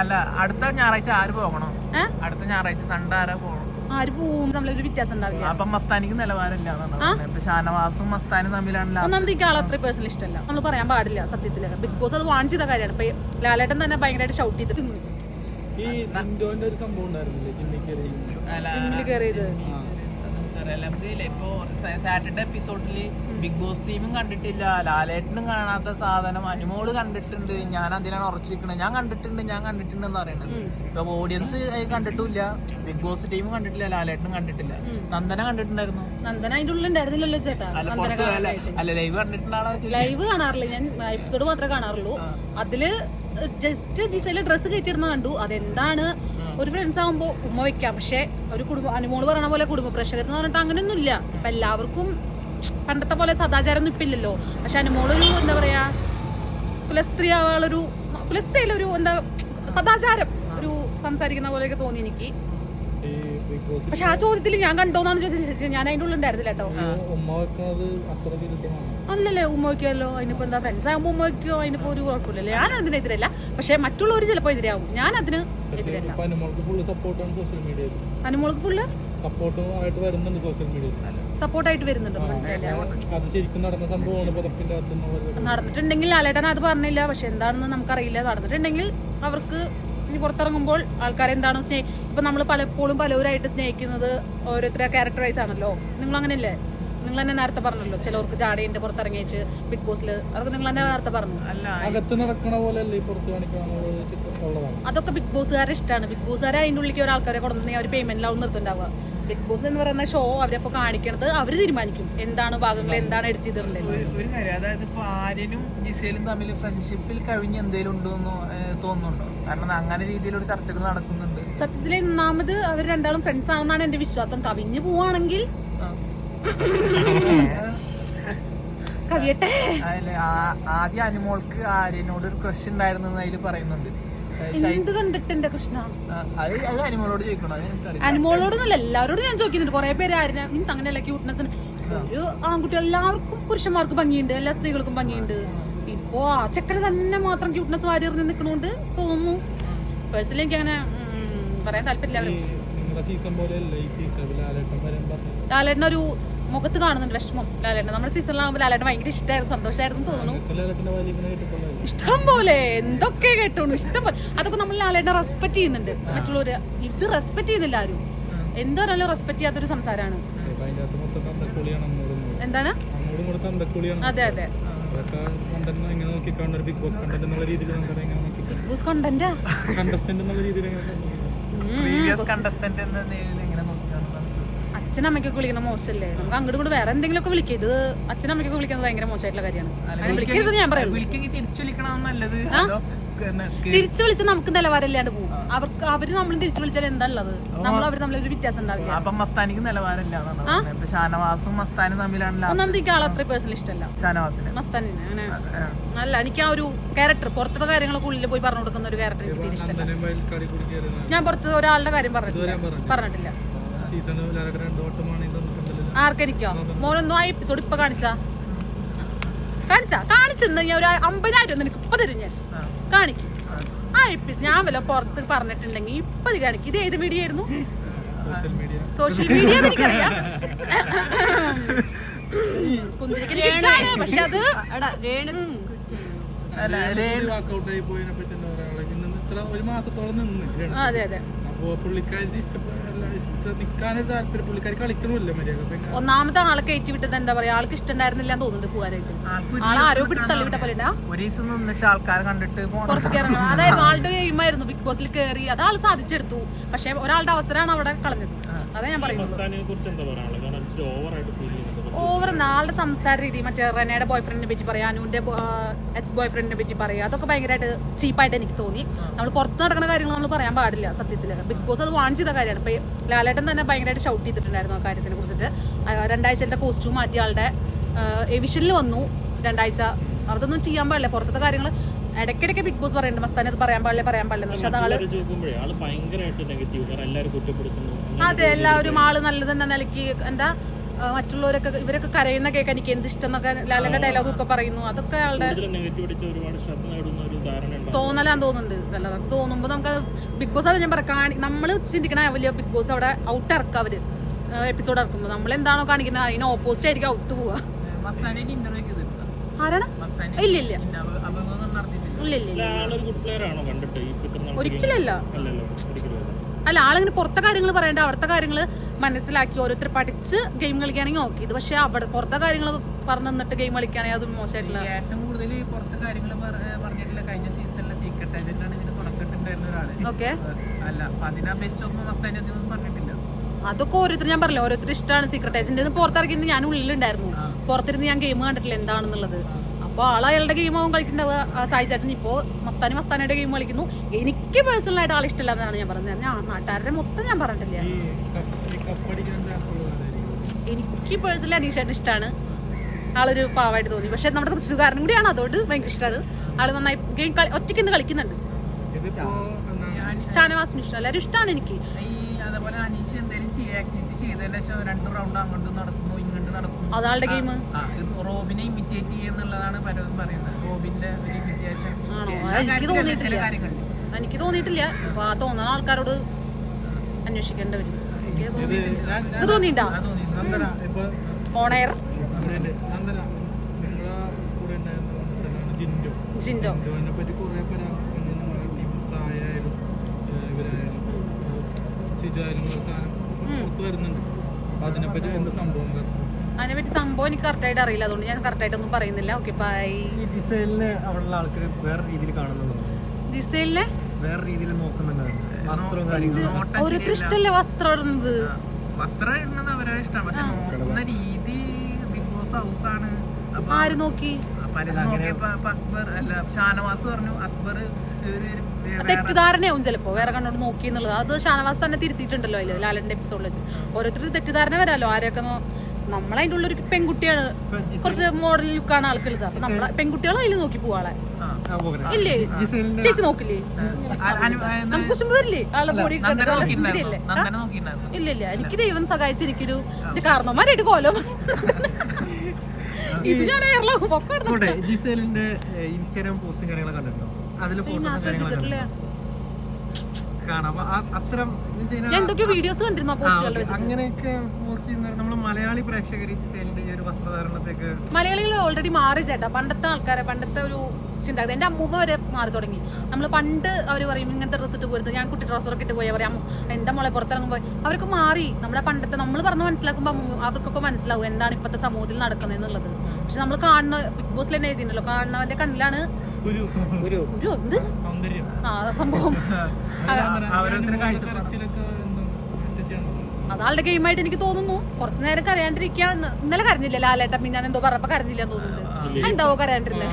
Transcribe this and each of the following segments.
അല്ല അടുത്ത ഞായറാഴ്ച ആര് പോകണം? അടുത്ത ഞായറാഴ്ച സൺഡേ ആരാ പോകണം? ആര് പോവും? തമ്മിലൊരു വ്യത്യാസം ഉണ്ടാവില്ല. അപ്പൊ മസ്താനിക്ക് നിലവാരമില്ല എന്നാണ് പറഞ്ഞത്. ഇപ്പൊ ഷാനവാസും മസ്താനും തമ്മിലാണ് last. ഒന്നാമത് എനിക്ക് ആളെ അത്ര പേഴ്സണൽ ഇഷ്ടമല്ല. നമ്മൾ പറയാൻ പാടില്ല സത്യത്തിൽ ബിഗ് ബോസ് അത് കാര്യമാണ്. ഇപ്പൊ ലാലേട്ടൻ തന്നെ ഭയങ്കരമായിട്ട് ഷൗട്ട് ചെയ്തിട്ട് ഈ ഒരു സംഭവം ഉണ്ടായിരുന്നില്ലേ? ചിന്നിക്കറി അല്ല, ജിമ്മിൽ കയറിയത്. നമുക്കറിയാലോ, നമുക്ക് ഇപ്പോ സാറ്റർഡേ എപ്പിസോഡിൽ ബിഗ് ബോസ് ടീമും കണ്ടിട്ടില്ല. ലാലേട്ടനും കാണാത്ത സാധനം. അനുമോൾ കണ്ടിട്ടുണ്ട്. ഞാൻ അതിലാണ് ഉറച്ചിരിക്കുന്നത് ഞാൻ കണ്ടിട്ടുണ്ട് ഞാൻ കണ്ടിട്ടുണ്ട് എന്ന് പറയുന്നത്. ഇപ്പൊ ഓഡിയൻസ് കണ്ടിട്ടില്ല ബിഗ് ബോസ് ടീമും കണ്ടിട്ടില്ല ലാലേട്ടനും കണ്ടിട്ടില്ല. നന്ദന കണ്ടിട്ടുണ്ടായിരുന്നു? നന്ദന അതിന്റെ ഉള്ളിലുണ്ടായിരുന്നില്ലല്ലോ ചേട്ടാ. അല്ല ലൈവ് കണ്ടിട്ടുണ്ടാണോ ലൈവ് കാണാറില്ല. ഞാൻ എപ്പിസോഡ് മാത്രമേ കാണാറുള്ളൂ. അതിൽ ജസ്റ്റ് ജിസയിൽ ഡ്രസ്സ് കയറ്റിയിടുന്ന കണ്ടു. അതെന്താണ്? ഒരു ഫ്രണ്ട്സ് ആകുമ്പോൾ ഉമ്മ വെക്കാം. പക്ഷെ ഒരു കുടുംബ അനുമോൾ പറയണ പോലെ കുടുംബ പ്രേക്ഷകർ എന്ന് പറഞ്ഞിട്ട് അങ്ങനെയൊന്നും ഇല്ല ഇപ്പം എല്ലാവർക്കും പണ്ടത്തെ പോലെ സദാചാരം ഒന്നും ഇപ്പില്ലല്ലോ. പക്ഷെ അനുമോളൊരു എന്താ പറയാ പുലസ്ത്രീ ആളൊരു പുലസ്ത്രീയിലൊരു എന്താ സദാചാരം ഒരു സംസാരിക്കുന്ന പോലെയൊക്കെ തോന്നി എനിക്ക്. പക്ഷെ ആ ചോദ്യത്തിൽ ഞാൻ കണ്ടോന്നാണ് ചോദിച്ചത്. ഞാൻ അതിന്റെ ഉള്ളിൽ ഉണ്ടായിരുന്നില്ല കേട്ടോ. അല്ലല്ലേ ഉമ്മ വയ്ക്കുമല്ലോ അതിനിപ്പോ എന്താ ഫ്രണ്ട്സ് ആകുമ്പോൾ ഉമ്മ വയ്ക്കുമോ അതിനിപ്പോ ഒരു കുഴപ്പമില്ലല്ലോ. ഞാൻ അതിനെതിരല്ല. പക്ഷെ മറ്റുള്ളവർ ചിലപ്പോൾ എതിരാകും ഞാൻ അതിന് അനുമോൾക്ക് ഫുള്ള് സപ്പോർട്ടായിട്ട് വരുന്നുണ്ട് നടന്നിട്ടുണ്ടെങ്കിൽ ലാലേട്ടൻ അത് പറഞ്ഞില്ല. പക്ഷെ എന്താണെന്ന് നമുക്കറിയില്ല. നടന്നിട്ടുണ്ടെങ്കിൽ അവർക്ക് ഇനി പുറത്തിറങ്ങുമ്പോൾ ആൾക്കാരെ എന്താണോ സ്നേഹ ഇപ്പൊ നമ്മൾ പലപ്പോഴും പലവരായിട്ട് സ്നേഹിക്കുന്നത് ഓരോരുത്തരെ ക്യാരക്ടറൈസ് ആണല്ലോ. നിങ്ങൾ അങ്ങനെയല്ലേ? നിങ്ങൾ തന്നെ നേരത്തെ പറഞ്ഞല്ലോ ചിലവർക്ക് ജാടയുണ്ട് പുറത്തിറങ്ങിയിട്ട് ബിഗ് ബോസിൽ അതൊക്കെ നിങ്ങൾ തന്നെ നേരത്തെ പറഞ്ഞു. അല്ല അകത്ത് നടക്കണ പോലെ അതൊക്കെ ബിഗ് ബോസുകാരെ ഇഷ്ടമാണ് ബിഗ് ബോസുകാരെ അതിന്റെ ഉള്ളിലേക്ക് ഒരാൾക്കാരെ കൊണ്ടുവന്നെങ്കിൽ അവർ പേയ്മെന്റിലാവും നിർത്തുണ്ടാവുക ബിഗ് ബോസ് എന്ന് പറയുന്ന ഷോ അവരപ്പോൾ കാണിക്കണത് അവർ തീരുമാനിക്കും. എന്താണ് ഭാഗങ്ങൾ എന്താണ് ചെയ്തിട്ടുള്ളത് ഒരു കാര്യം. അതായത് ഇപ്പൊ ആര്യനും ജിസേലും തമ്മിൽ ഫ്രണ്ട്ഷിപ്പിൽ കഴിഞ്ഞ് എന്തെങ്കിലും ഉണ്ടോന്ന് തോന്നുന്നുണ്ടോ? കാരണം അങ്ങനെ രീതിയിൽ ഒരു ചർച്ചകൾ നടക്കുന്നുണ്ട്. സത്യത്തിൽ ഒന്നാമത് അവർ രണ്ടാളും ഫ്രണ്ട്സ് ആണെന്നാണ് എന്റെ വിശ്വാസം. കവിഞ്ഞു പോവാണെങ്കിൽ കവിയട്ടെ. ആദ്യം അനുമോൾക്ക് ആര്യനോട് ഒരു ക്രഷ് ഉണ്ടായിരുന്നു അതിൽ പറയുന്നുണ്ട്. ഏ, ഷൈ- എന്ത് കണ്ടിട്ട് എന്റെ കൃഷ്ണ? അനുമോളോടൊന്നല്ല എല്ലാവരോടും ഞാൻ ചോദിക്കുന്നുണ്ട്. കുറെ പേര് ആരും മീൻസ് അങ്ങനെയല്ല ക്യൂട്ട്നെസ് ഒരു ആൺകുട്ടി എല്ലാവർക്കും പുരുഷന്മാർക്കും ഭംഗിയുണ്ട്. എല്ലാ സ്ത്രീകൾക്കും ഭംഗിയുണ്ട്. ഇപ്പോ ആ ചെക്കന് തന്നെ മാത്രം ക്യൂട്ട്നെസ് വാരി എറിഞ്ഞ് നിൽക്കണോണ്ട് തോന്നുന്നു. പേഴ്സണലി എനിക്ക് അങ്ങനെ പറയാൻ താല്പര്യമില്ല അവരെ കുറിച്ച്. നിങ്ങളുടെ മുഖത്ത് കാണുന്നുണ്ട് വിഷമം ലാലേട്ടൻ. നമ്മുടെ സീസണിലാകുമ്പോൾ ലാലേട്ടൻ ഭയങ്കര ഇഷ്ടമായിരുന്നു സന്തോഷമായിരുന്നു തോന്നുന്നു. ഇഷ്ടം പോലെ എന്തൊക്കെ കേട്ടോണു ഇഷ്ടം പോലെ. അതൊക്കെ നമ്മൾ ലാലേട്ടനെ റെസ്പെക്ട് ചെയ്യുന്നുണ്ട്. മറ്റുള്ളവര് ഇത് റെസ്പെക്ട് ചെയ്യുന്നില്ല ആരും. എന്താ പറഞ്ഞാലും റെസ്പെക്ട് ചെയ്യാത്തൊരു സംസാരമാണ്. എന്താണ്? അതെ അതെ. അതൊക്കെ കണ്ടന്റ് എങ്ങനെ നോക്കി കാണുന്ന ഒരു ബിഗ് ബോസ് കണ്ടന്റ് എന്നുള്ള രീതിയിൽ അച്ഛനമ്മയ്ക്കൊക്കെ വിളിക്കുന്ന മോശമല്ലേ നമുക്ക് അങ്ങോട്ട് കൂടെ വേറെ എന്തെങ്കിലും ഒക്കെ വിളിക്കുക ഇത് അച്ഛനമ്മയ്ക്കൊക്കെ വിളിക്കുന്നത് ഭയങ്കര മോശമായിട്ടുള്ള കാര്യമാണ്. വിളിക്കരുത് ഞാൻ പറയുള്ളൂ. വിളിക്കെങ്കിൽ തിരിച്ചു വിളിക്കണം നല്ലത്. അതോ പിന്നെ കേ- തിരിച്ചു വിളിച്ച് നമുക്ക് നിലവാരമില്ലാണ്ട് പോകും. അവർക്ക് അവർ നമ്മൾ തിരിച്ചു വിളിച്ചാൽ എന്താ ഉള്ളത്? നമ്മൾ അവർ ഒരു വ്യത്യാസം ഉണ്ടാവില്ല. അപ്പം മസ്താനിക്ക് നിലവാരമില്ല ഷാനവാസും മസ്താനും തമ്മിലാണല്ലോ ഒന്നാമത് എനിക്ക് ആളെ അത്ര പേഴ്സണൽ ഇഷ്ടമല്ല. ഷാനവാസിന്. മസ്താനിന് അങ്ങനെ. അല്ല എനിക്ക് ആ ഒരു ക്യാരക്ടർ പുറത്തുള്ള കാര്യങ്ങളൊക്കെ ഉള്ളിൽ പോയി പറഞ്ഞു കൊടുക്കുന്ന ഒരു ക്യാരക്ടർ എനിക്ക് ഇഷ്ടമല്ല. ഞാൻ പുറത്ത് ഒരാളുടെ കാര്യം പറഞ്ഞിട്ടില്ല. പറഞ്ഞിട്ടില്ല. സീസൺ ലാലേട്ടൻ രണ്ടു വട്ടമാണ് ഇത് തന്നിട്ടുണ്ടല്ലോ ആർക്കെനിക്കോ? മോനൊന്നും ആ എപ്പിസോഡ് ഇപ്പൊ കാണിച്ചാ? കാണിച്ചാ? കാണിച്ചെന്ന് ഞാൻ ഒരു അമ്പതിനായിരം നിനക്ക് ഇപ്പൊ തരും ഞാൻ. കാണിക്കും. ആ എപ്പിസോഡ് ഞാൻ വല്ല പുറത്ത് പറഞ്ഞിട്ടുണ്ടെങ്കിൽ ഇപ്പൊ ഇത് കാണിക്കും. ഇത് ഏത് മീഡിയ ആയിരുന്നു? സോഷ്യൽ മീഡിയ സോഷ്യൽ മീഡിയ എനിക്കറിയാം. കുന്തിരിക്ക് എനിക്ക് ഇഷ്ടാണ് പക്ഷെ അത് എടാ രേണു ഒരു മാസത്തോളം നിന്ന്. അതെ അതെ. അപ്പോ പുള്ളിക്കാരി ഇഷ്ടപ്പെടില്ല ഇഷ്ട നിക്കാനൊരു താല്പര്യം. പുള്ളിക്കാരി കളിക്കണമില്ല മര്യാദ. പിന്നെ ഒന്നാമത്തെ ആളെ കയറ്റി വിട്ടത് എന്താ പറയാ? ആൾക്ക് ഇഷ്ടണ്ടായിരുന്നില്ല എന്ന് തോന്നുന്നുണ്ട് പോകാനായിട്ട് ആളെ ആരോ പിടിച്ച് തള്ളിവിട്ട പോലെ ഒരു ദിവസം നിന്നിട്ട് ആൾക്കാരെ കണ്ടിട്ട് പുറത്തേക്ക് ഇറങ്ങണം അതായിരുന്നു ആളുടെ ഒരു എയിമായിരുന്നു ബിഗ് ബോസിൽ കയറി അത് ആൾ സാധിച്ചെടുത്തു. പക്ഷെ ഒരാളുടെ അവസരമാണ് അവിടെ കളഞ്ഞത്. അതാ ഞാൻ പറയുന്നത്. ഓവർ നാളുടെ സംസാര രീതി മറ്റേ റെനയുടെ ബോയ് ഫ്രണ്ടിനെ പറ്റി പറയാം അനുവിന്റെ എക്സ് ബോയ് ഫ്രണ്ടിനെ പറ്റി പറയാം അതൊക്കെ ഭയങ്കരമായിട്ട് ചീപ്പായിട്ട് എനിക്ക് തോന്നി. നമ്മൾ പുറത്ത് നടക്കുന്ന കാര്യങ്ങൾ നമ്മൾ പറയാൻ പാടില്ല സത്യത്തിൽ ബിഗ് ബോസ് അത് വാൺ ചെയ്ത കാര്യമാണ്. ഇപ്പൊ ലാലേട്ടൻ തന്നെ ഭയങ്കരമായിട്ട് ഷൗട്ട് ചെയ്തിട്ടുണ്ടായിരുന്നു ആ കാര്യത്തിനെ കുറിച്ചിട്ട്. രണ്ടാഴ്ചത്തെ കോസ്റ്റ്യൂം മാറ്റി ആളുടെ എവിഷനിൽ വന്നു രണ്ടാഴ്ച. അതൊന്നും ചെയ്യാൻ പാടില്ല. പുറത്തത്തെ കാര്യങ്ങൾ ഇടയ്ക്കിടയ്ക്ക് ബിഗ് ബോസ് പറയുന്നുണ്ട് മസ്താനെ അത് പറയാൻ പാടില്ല പറയാൻ പാടില്ല. പക്ഷെ അത് ആൾ അതെ എല്ലാവരും ആൾ നല്ലത് എന്ന നിലയ്ക്ക് എന്താ മറ്റുള്ളവരൊക്കെ ഇവരൊക്കെ കരയുന്ന കേൾക്കാൻ എനിക്ക് എന്ത് ഇഷ്ടം എന്നൊക്കെ ലാലന്റെ ഡയലോഗ് ഒക്കെ പറയുന്നു. അതൊക്കെ അയാളുടെ കൂടുതൽ നെഗറ്റീവ് അടിച്ച് ഒരുപാട് ശ്രദ്ധ നേടുന്ന ഒരു ധാരണ ഉണ്ടാവും തോന്നലാന്ന് തോന്നുന്നുണ്ട്. അല്ല അത് തോന്നുമ്പോൾ നമുക്ക് ബിഗ് ബോസ് അത് ഞാൻ പറയാം. കാണി നമ്മൾ ചിന്തിക്കണ വലിയ ബിഗ് ബോസ് അവിടെ ഔട്ട് ഇറക്കുക അവർ. എപ്പിസോഡ് ഇറക്കുമ്പോൾ നമ്മൾ എന്താണോ കാണിക്കുന്നത് അതിന് ഓപ്പോസിറ്റ് ആയിരിക്കും ഔട്ട് പോവുക. ആരാണ്? ഇല്ല ഇല്ല? ഒരിക്കലല്ല. അല്ല. ആളിങ്ങനെ പുറത്തെ കാര്യങ്ങൾ പറയണ്ട. അവിടുത്തെ കാര്യങ്ങൾ മനസ്സിലാക്കി ഓരോരുത്തർ പഠിച്ച് ഗെയിം കളിക്കുകയാണെങ്കിൽ ഓക്കെ ഇത് പക്ഷേ അവിടെ പുറത്തെ കാര്യങ്ങൾ പറഞ്ഞു തന്നിട്ട് ഗെയിം കളിക്കുകയാണെങ്കിൽ അതും മോശമായിട്ടില്ല ഏറ്റവും കൂടുതൽ പുറത്തെ കാര്യങ്ങൾ പറഞ്ഞിട്ടില്ല. കഴിഞ്ഞ സീസണിലെ സീക്രട്ട് ഏജന്റാണ് ഇതിന് ഒരാൾ ഒരാൾ. ഓക്കെ അല്ല അപ്പൊ അതിനെ അപേക്ഷിച്ച് നോക്കുമ്പോൾ മസ്താനി അതൊന്നും പറഞ്ഞിട്ടില്ല. അതൊക്കെ ഓരോരുത്തർ ഞാൻ പറഞ്ഞില്ല ഓരോരുത്തർ ഇഷ്ടമാണ് സീക്രട്ട് ഏജന്റ് പുറത്തിറങ്ങിയിട്ട് ഞാൻ ഉള്ളിലുണ്ടായിരുന്നു. പുറത്തിരുന്ന് ഞാൻ ഗെയിം കണ്ടിട്ടില്ല എന്താണെന്നുള്ളത്. അപ്പോൾ ആൾ അയാളുടെ ഗെയിം ആവും കളിക്കുന്നുണ്ടാവുക ആ സായി ചേട്ടൻ ഇപ്പോൾ മസ്താനി മസ്താനിയുടെ ഗെയിം കളിക്കുന്നു. എനിക്ക് പേഴ്സണലായിട്ട് ആൾ ഇഷ്ടമില്ല എന്നാണ് ഞാൻ പറഞ്ഞത്. ഞാൻ നാട്ടുകാരുടെ മൊത്തം ഞാൻ പറഞ്ഞിട്ടില്ല. എനിക്ക് പേഴ്സണലി അനീഷേട്ടൻ ഇഷ്ടമാണ് ആളൊരു പാവായിട്ട് തോന്നി. പക്ഷെ നമ്മുടെ തൃശ്ശൂർക്കാരനും കൂടിയാണ്. അതുകൊണ്ട് ഭയങ്കര ഇഷ്ടമാണ് ആൾ നന്നായി ഗെയിം ഒറ്റയ്ക്ക് ഇന്ന് കളിക്കുന്നുണ്ട്. ഷാനവാസ് മിഷ്ട ഞാൻ ഷാനവാസിന് ഇഷ്ടം എല്ലാവരും ഇഷ്ടമാണ് എനിക്ക്. ഈ അതേപോലെ അനീഷ് എന്തെങ്കിലും ചെയ്യുക ആക്ടിവിറ്റി ചെയ്തതിന് ശേഷം രണ്ട് റൗണ്ട് അങ്ങോട്ട് നടക്കുന്നു. നടക്കുന്നു അതാളുടെ ഗെയിം റോബിനെ ഇമിറ്റേറ്റ് ചെയ്യുന്നുള്ളതാണ് പലരും പറയുന്നത്. റോബിന്റെ ഒരു വ്യത്യാസം എനിക്ക് തോന്നിയിട്ടില്ല. എനിക്ക് തോന്നിയിട്ടില്ല. അപ്പൊ ആ തോന്നുന്ന ആൾക്കാരോട് അന്വേഷിക്കേണ്ട വരും. എനിക്ക് തോന്നിയിട്ടാ ഓണയർ ജിൻഡോ. സിജായാലും അതിനെപ്പറ്റി എന്ത് സംഭവം അതിനെ പറ്റി സംഭവം എനിക്ക് കറക്റ്റായിട്ട് അറിയില്ല. അതുകൊണ്ട് ഞാൻ കറക്റ്റായിട്ടൊന്നും പറയുന്നില്ല. ഓക്കെ ബൈ ഈ ജിസൈലിനെ അവിടെയുള്ള ആൾക്കാർ വേറെ രീതിയിൽ കാണുന്നുണ്ടോ? ജിസേലിനെ? വേറെ രീതിയിൽ നോക്കുന്നുണ്ടോ? വസ്ത്രവും കാര്യങ്ങളും ഒരു ഇഷ്ടമല്ലേ വസ്ത്രം ഇടുന്നത്? വസ്ത്രം ഇടുന്നത് അവരുടെ ഇഷ്ടമാണ്. പക്ഷെ നോക്കുന്ന രീതി ബിഗ് ബോസ് ഹൗസ് ആണ്. ആര് നോക്കി? അക്ബർ അല്ല ഷാനവാസ് പറഞ്ഞു അക്ബർ തെറ്റിദ്ധാരണയാവും ചിലപ്പോ. വേറെ കണ്ടോണ്ട് നോക്കി എന്നുള്ളത്. അത് ഷാനവാസ് തന്നെ തിരുത്തിയിട്ടുണ്ടല്ലോ അതിൽ ലാലന്റെ എപ്പിസോഡിൽ ഓരോരുത്തർ തെറ്റിദ്ധാരണ വരാലോ. ആരെയൊക്കെ നമ്മളതിന്റെ ഉള്ളൊരു പെൺകുട്ടിയാണ്. കുറച്ച് മോഡൽ ലുക്കാണ് ആൾക്കുള്ളത് അപ്പൊ നമ്മളെ പെൺകുട്ടികളും അതിൽ നോക്കി പോവാളെ. ഇല്ലേ? ചേച്ചി നോക്കില്ലേ? നമുക്ക് കുശുമ്പ് വരില്ലേ ആളെ ബോഡി ഇല്ല ഇല്ല. എനിക്ക് ദൈവം സഹായിച്ച് എനിക്കൊരു കാരണവന്മാരായിട്ട് കോലം. പൊക്കം ഇൻസ്റ്റാഗ്രാം പോസ്റ്റും കാര്യങ്ങളൊക്കെ കണ്ടിട്ടുണ്ടോ? അതിൽ ഫോട്ടോസും കാര്യങ്ങളൊക്കെ കാണാം. അപ്പൊ അത്തരം എന്തൊക്കെയോ വീഡിയോസ് കണ്ടിരുന്നു അങ്ങനെയൊക്കെ പോസ്റ്റ് ചെയ്യുന്നവർ നമ്മൾ മലയാളി ഈ ഒരു വസ്ത്രധാരണത്തേക്ക് മലയാളികൾ ഓൾറെഡി മാറി ചേട്ടാ. പണ്ടത്തെ ആൾക്കാരെ പണ്ടത്തെ ഒരു ചിന്താഗതി. എന്റെ അമ്മൂമ്മ വരെ മാറി തുടങ്ങി. നമ്മൾ പണ്ട് അവർ പറയും ഇങ്ങനത്തെ ഡ്രസ്സ് ഇട്ട് പോരുന്നത് ഞാൻ കുട്ടി ഡ്രസ്സൊക്കെ ഇട്ട് പോയി. പറയാം എന്താ മോളെ പുറത്തിറങ്ങുമ്പോൾ അവർക്ക് മാറി. നമ്മുടെ പണ്ടത്തെ നമ്മൾ പറഞ്ഞ് മനസ്സിലാക്കുമ്പോൾ അവർക്കൊക്കെ മനസ്സിലാവും എന്താണ് ഇപ്പോഴത്തെ സമൂഹത്തിൽ നടക്കുന്നത് എന്നുള്ളത് പക്ഷെ നമ്മൾ കാണുന്ന ബിഗ് ബോസിൽ തന്നെ എഴുതിയിട്ടുണ്ടല്ലോ. കാണുന്നവന്റെ കണ്ണിലാണ് എന്ത്? ആ സംഭവം. അതാളുടെ ഗെയിമായിട്ട് എനിക്ക് തോന്നുന്നു. കുറച്ചു നേരം കരയാണ്ടിരിക്കുക ഇന്നലെ കരഞ്ഞില്ല ലാലേട്ടൻ? പിന്നെ ഞാൻ എന്തോ പറഞ്ഞപ്പോ കരഞ്ഞില്ല തോന്നുന്നുണ്ട്. എന്താവോ കരയാണ്ടിരുന്നേ?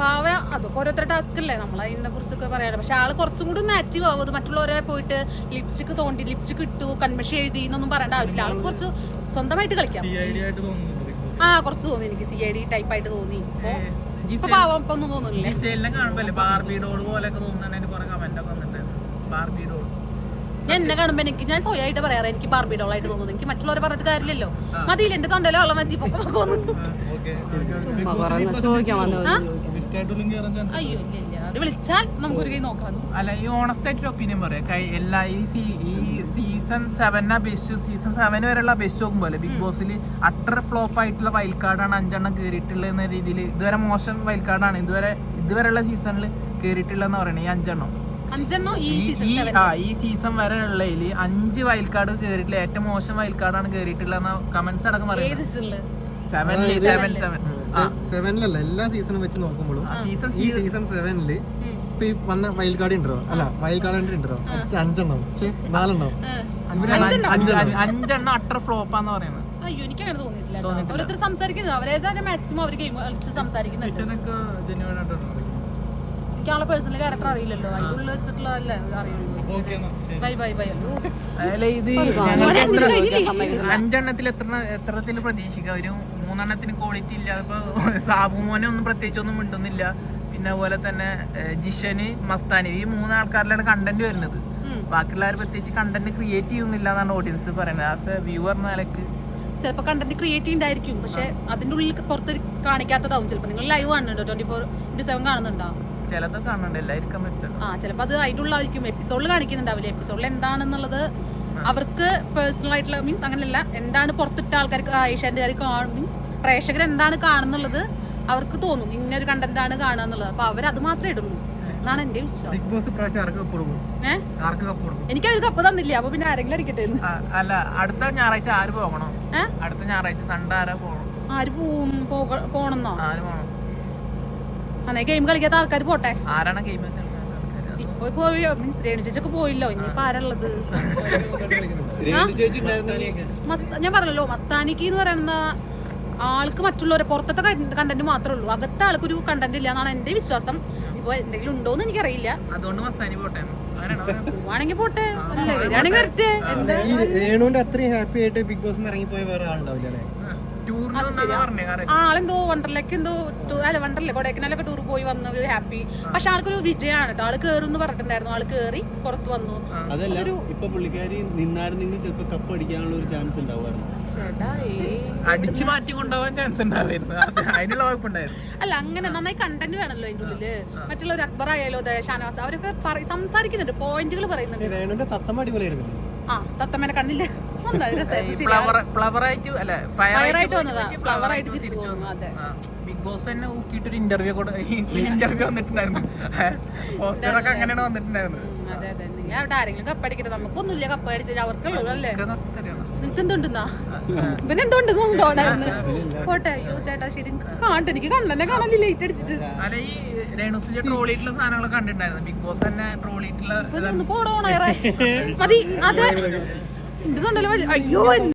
പാവ. അതൊക്കെ ഓരോരുത്തരുടെ ടാസ്ക് അല്ലേ. നമ്മൾ അതിനെ കുറിച്ചൊക്കെ പറയാറ് പക്ഷെ ആൾ കുറച്ചും കൂടി ഒന്ന് ആക്റ്റീവ് ആവും. അത് മറ്റുള്ളവരെ പോയിട്ട് ലിപ്സ്റ്റിക് തോണ്ടി ലിപ്സ്റ്റിക് ഇട്ടു കൺമഷി എഴുതി എന്നൊന്നും പറയേണ്ട ആവശ്യമില്ല. ആൾ കുറച്ച് സ്വന്തമായിട്ട് കളിക്കാം. ആ കുറച്ച് തോന്നി എനിക്ക്. സി ഐ ഡി ടൈപ്പ് ആയിട്ട് തോന്നി. ഇപ്പൊ ജിസേലിനെ കാണുമ്പോ ബാർബി ഡോൾ പോലെയൊക്കെ തോന്നുന്നതിന് കുറെ കമന്റ് ഒക്കെ വന്നിട്ടുണ്ടായിരുന്നു ബാർബി ഡോൾ ഞാൻ എന്നെ കാണുമ്പോ എനിക്ക് ഞാൻ സ്വയമായിട്ട് പറയാറ്. എനിക്ക് ബാർബി ഡോൾ ആയിട്ട് തോന്നുന്നു. എനിക്ക് മറ്റുള്ളവരെ പറഞ്ഞിട്ട് കാര്യമില്ലല്ലോ. മതിയില്ല. എന്റെ തൊണ്ടയിലെ വെള്ളം മാറ്റി അയ്യോ വിളിച്ചാൽ നമുക്കൊരു കൈ നോക്കാം. അല്ല ഈ ഓണസ്റ്റ് ആയിട്ട് ഒപ്പീനിയൻ പറയാം. കൈ എല്ലാ ഈ സി ഈ സീസൺ സെവനെ അപേക്ഷിച്ച് സീസൺ സെവൻ വരെയുള്ള അപേക്ഷിച്ച് പോലെ ബിഗ് ബോസിൽ അട്ടർ ഫ്ലോപ്പ് ആയിട്ടുള്ള വൈൽഡ് കാർഡാണ് അഞ്ചെണ്ണം കയറിയിട്ടുള്ളത് എന്ന രീതിയിൽ ഇതുവരെ മോശം വൈൽഡ് കാർഡാണ് ഇതുവരെ ഇതുവരെയുള്ള സീസണിൽ കയറിയിട്ടുള്ളതെന്ന് പറയണേ ഈ അഞ്ചെണ്ണം. അഞ്ചെണ്ണം ഈ ആ ഈ സീസൺ വരെ ഉള്ളതിൽ അഞ്ച് വൈൽഡ് കാർഡ് കയറിയിട്ടില്ല ഏറ്റവും മോശം വൈൽഡ് കാർഡാണ് കയറിയിട്ടുള്ളതെന്ന കമന്റ്സ് അടക്കം ഏത് പറയുന്നത് സീസണിൽ സെവനിൽ സെവൻ സെവൻ സെവനിലല്ല എല്ലാ സീസണും വെച്ച് നോക്കുമ്പോഴും സീസൺ സെവനിൽ ഇപ്പൊ ഈ വന്ന വൈൽഡ് കാർഡ് ഉണ്ടോ അല്ല വൈൽഡ് കാർഡ് ഉണ്ടോ അഞ്ചെണ്ണം. നാലെണ്ണം. അഞ്ചെണ്ണം. അട്ടർ ഫ്ലോപ്പാന്ന് പറയുന്നത്. അയ്യോ എനിക്ക് അങ്ങനെ തോന്നിയിട്ടില്ല കേട്ടോ. ഓരോരുത്തർ സംസാരിക്കുന്നത് അവരേതായാലും മാക്സിമം അവർ ഗെയിം കളിച്ച് സംസാരിക്കുന്നുണ്ട്. ഡിസിഷനൊക്കെ ജെന്യൂൻ ആയിട്ടാണ് കളിക്കുന്നത് എനിക്ക് ആളെ പേഴ്സണൽ ക്യാരക്ടർ അറിയില്ലല്ലോ. ഉള്ളിൽ വെച്ചിട്ടുള്ള അല്ലേ അറിയുള്ളൂ. ഓക്കെ ശരി. ബൈ ബൈ ബൈ അഞ്ചെണ്ണത്തിൽ എത്ര എത്രത്തിൽ പ്രതീക്ഷിക്കാം? ഒരു മൂന്നെണ്ണത്തിന് ക്വാളിറ്റി ഇല്ല അതിപ്പോ സാബുമോനെ ഒന്നും പ്രത്യേകിച്ചൊന്നും മിണ്ടുന്നില്ല. പിന്നെ അതുപോലെ തന്നെ ജിഷന് മസ്താനി ഈ മൂന്ന് ആൾക്കാരിലാണ് കണ്ടന്റ് വരുന്നത് ബാക്കിയുള്ളവർ പ്രത്യേകിച്ച് കണ്ടന്റ് ക്രിയേറ്റ് ചെയ്യുന്നില്ല എന്നാണ് ഓഡിയൻസ് പറയുന്നത്. ആസ് എ വ്യൂവർ എന്ന നിലയ്ക്ക് ചിലപ്പോൾ കണ്ടന്റ് ക്രിയേറ്റ് ഉണ്ടായിരിക്കും പക്ഷെ അതിന്റെ ഉള്ളിൽ പുറത്ത് കാണിക്കാത്തതാവും. ചിലപ്പോൾ നിങ്ങൾ ലൈവ് കാണുന്നുണ്ടോ? ട്വന്റി ഫോർ ഇന്റു സെവൻ കാണുന്നുണ്ടോ? ചിലതൊക്കെ കാണുന്നുണ്ട്. എല്ലാവർക്കും ആ ചിലപ്പോൾ അത് അതിന്റെ ഉള്ളായിരിക്കും എപ്പിസോഡിൽ കാണിക്കുന്നുണ്ടാവില്ല? എപ്പിസോഡിൽ എന്താണെന്നുള്ളത് അവർക്ക് പേഴ്സണൽ ആയിട്ടുള്ള മീൻസ് അങ്ങനെയല്ല എന്താണ് പുറത്തിട്ട ആൾക്കാർക്ക് ഏഷ്യാന്റെ കാണും. മീൻസ് പ്രേക്ഷകർ എന്താണ് കാണുന്നുള്ളത് അവർക്ക് തോന്നും ഇന്നൊരു കണ്ടന്റ് ആണ് കാണുക എന്നുള്ളത്. അപ്പൊ അവരത് മാത്രമേ ഇടുള്ളൂ. എന്നാണ് എന്റെ വിശ്വാസം. ബിഗ് ബോസ് പ്രാവശ്യം ആർക്ക് കപ്പ് കൊടുക്കും? ഏഹ് കപ്പ് കൊടുക്കും? എനിക്ക് അവർ കപ്പ് തന്നില്ല? അപ്പൊ പിന്നെ ആരെങ്കിലും അടിക്കട്ടെ അല്ല അടുത്ത ഞായറാഴ്ച ആര് പോകണം? അടുത്ത ഞായറാഴ്ച സൺഡേ ആരാ പോകണം? ആര് പോവും? പോണെന്നോ ആര് പോകണം? അന്നേ ഗെയിം കളിക്കാത്ത ആൾക്കാർ പോട്ടെ? ആരാണ് ഗെയിം ഇപ്പൊ പോയോ? മീൻസ് രേണു ചേച്ചൊക്കെ പോയില്ലോ. ഇനിയിപ്പോ ആരുള്ളത് മസ്ത- ഞാൻ പറഞ്ഞല്ലോ മസ്താനിക്ക് എന്ന് പറയുന്ന ആൾക്ക് മറ്റുള്ളവരെ പുറത്തത്തെ കണ്ടന്റ് മാത്രമേ ഉള്ളൂ. അകത്തെ ആൾക്കൊരു കണ്ടന്റ് ഇല്ല എന്നാണ് എന്റെ വിശ്വാസം. ഇപ്പൊ എന്തെങ്കിലും ഉണ്ടോന്ന് എനിക്കറിയില്ല? പോവാണെങ്കിൽ പോട്ടെ. അല്ലേ വരികയാണെങ്കിൽ വരട്ടെ. രേണുവിന്റെ അത്രയും ഹാപ്പി ആയിട്ട് ബിഗ് ബോസ് ഇറങ്ങിപ്പോയ വേറെ ആളുണ്ടാവില്ല ആളെന്തോ വണ്ടർലേക്ക് എന്തോ അല്ല വണ്ടർലേ കൊടൈക്കനാലൊക്കെ ടൂർ പോയി വന്ന ഒരു ഹാപ്പി പക്ഷെ ആൾക്കൊരു വിജയമാണ് കേട്ടോ ആൾ കേറുന്നു പറഞ്ഞിട്ടുണ്ടായിരുന്നു. ആൾ കേറി പുറത്ത് വന്നു. അതല്ല ഇപ്പൊ പുള്ളിക്കാരി നിന്നായിരുന്നെങ്കിൽ ചിലപ്പോ കപ്പ് അടിക്കാനുള്ള ഒരു ചാൻസ് ഉണ്ടാവുമായിരുന്നു. അടിച്ചു മാറ്റി കൊണ്ടുപോകാൻ ചാൻസ് ഉണ്ടാവായിരുന്നു. അത് അതിനുള്ള കുഴപ്പമുണ്ടായിരുന്നു. അല്ല അങ്ങനെ നന്നായി കണ്ടന്റ് വേണല്ലോ അതിന്റെ ഉള്ളിൽ. മറ്റുള്ള ഒരു അക്ബർ ആയാലോ ദേ ഷാനവാസ് അവരൊക്കെ സംസാരിക്കുന്നുണ്ട് പോയിന്റുകൾ പറയുന്നുണ്ട്. രേണുവിന്റെ തത്തമ്മ അടിപൊളിയായിരുന്നു ആ തത്തമ്മേനെ കണ്ണില്ല നന്നായി ഫ്ലവർ ഫ്ലവർ ആയിട്ട് അല്ല ഫയർ ആയിട്ട് വന്നതാ. Flower ആയിട്ട് തിരിച്ചു വന്നു, അതെ. ബിഗ് ബോസ് തന്നെ ഊക്കിയിട്ടൊരു ഇന്റർവ്യൂ കൂടെ ഇന്റർവ്യൂ വന്നിട്ടുണ്ടായിരുന്നു. പോസ്റ്ററൊക്കെ അങ്ങനെയാണ് വന്നിട്ടുണ്ടായിരുന്നത്. അതെ അതെ. അവിടെ ആരെങ്കിലും കപ്പടിക്കട്ടെ നമുക്കൊന്നുമില്ല കപ്പ് അടിച്ചാൽ അവർക്കുള്ളൂ അല്ലേ? ഒക്കെ. നിനക്ക് എന്തുണ്ടെന്നാ പിന്നെ പോട്ടെ അയ്യോ ചേട്ടാ ശരി. നിനക്ക് കാണട്ടെ എനിക്ക് കണ്ണനെ കാണാൻ ലേറ്റ് അടിച്ചിട്ട്. അല്ല ഈ രേണുസിന്റെ സാധനങ്ങളൊക്കെ കണ്ടിട്ടുണ്ടായിരുന്നു. ബിഗ് ബോസ് തന്നെ ഒന്ന് മതി അതെ എന്തുണ്ടല്ലോ അയ്യോ